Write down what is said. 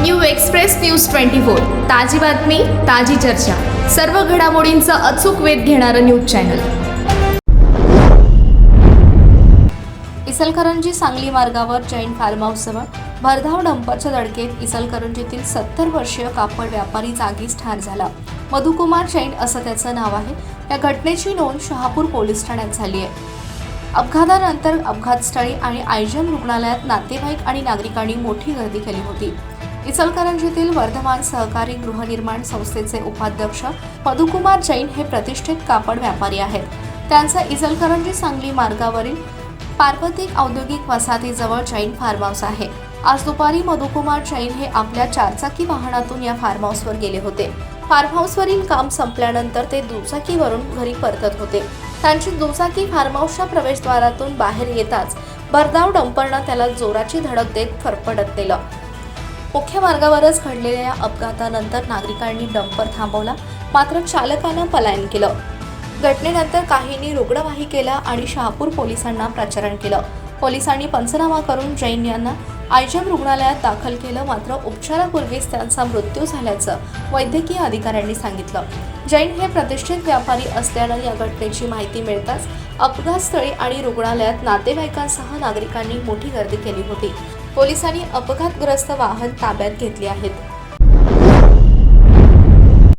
New Express News twenty four. ताजी बातमी ताजी चर्चा. सर्व घडामोडींचा अचूक वेध घेणारं न्यूज चॅनल. इचलकरंजी सांगली मार्गावर जैन फार्म हाऊसजवळ भरधाव डंपरच्या धडकेत इचलकरंजीतील सत्तर वर्षीय कापड व्यापारी जागीच ठार झाला. मधुकुमार जैन असं त्याचं नाव आहे. या घटनेची नोंद शहापूर पोलीस ठाण्यात झाली आहे. अपघातानंतर अपघातस्थळी आणि आयजन रुग्णालयात नातेवाईक आणि नागरिकांनी मोठी गर्दी केली होती. इचलकरंजीतील वर्धमान सहकारी गृहनिर्माण संस्थेचे उपाध्यक्ष मधुकुमार जैन हे प्रतिष्ठित कापड व्यापारी आहेत. त्यांचा इचलकरंजी सांगली मार्गावरील पार्वतिक औद्योगिक वसाहतीजवळ जैन फार्म हाऊस आहे. आज दुपारी मधुकुमार जैन हे आपल्या चारचाकी वाहनातून या फार्म हाऊसवर गेले होते. फार्म हाऊसवरील काम संपल्यानंतर ते दुचाकीवरून घरी परतत होते. त्यांची दुचाकी फार्म हाऊसच्या प्रवेशद्वारातून बाहेर येताच भरधाव डंपरनं त्याला जोराची धडक देत फरफडत नेलं. मुख्य मार्गावरच घडलेल्या या अपघातानंतर नागरिकांनी डंपर थांबवला मात्र चालकानं पलायन केलं. घटनेनंतर काहींनी रुग्णवाहिकेला आणि शहापूर पोलिसांना प्रचारण केलं. पोलिसांनी पंचनामा करून जैन यांना आयजम रुग्णालयात दाखल केलं मात्र उपचारापूर्वीच त्यांचा मृत्यू झाल्याचं वैद्यकीय अधिकाऱ्यांनी सांगितलं. जैन हे प्रतिष्ठित व्यापारी असल्यानं या घटनेची माहिती मिळताच अपघातस्थळी आणि रुग्णालयात नातेवाईकांसह नागरिकांनी मोठी गर्दी केली होती. पोलिसांनी अपघातग्रस्त वाहन ताब्यात घेतले आहेत.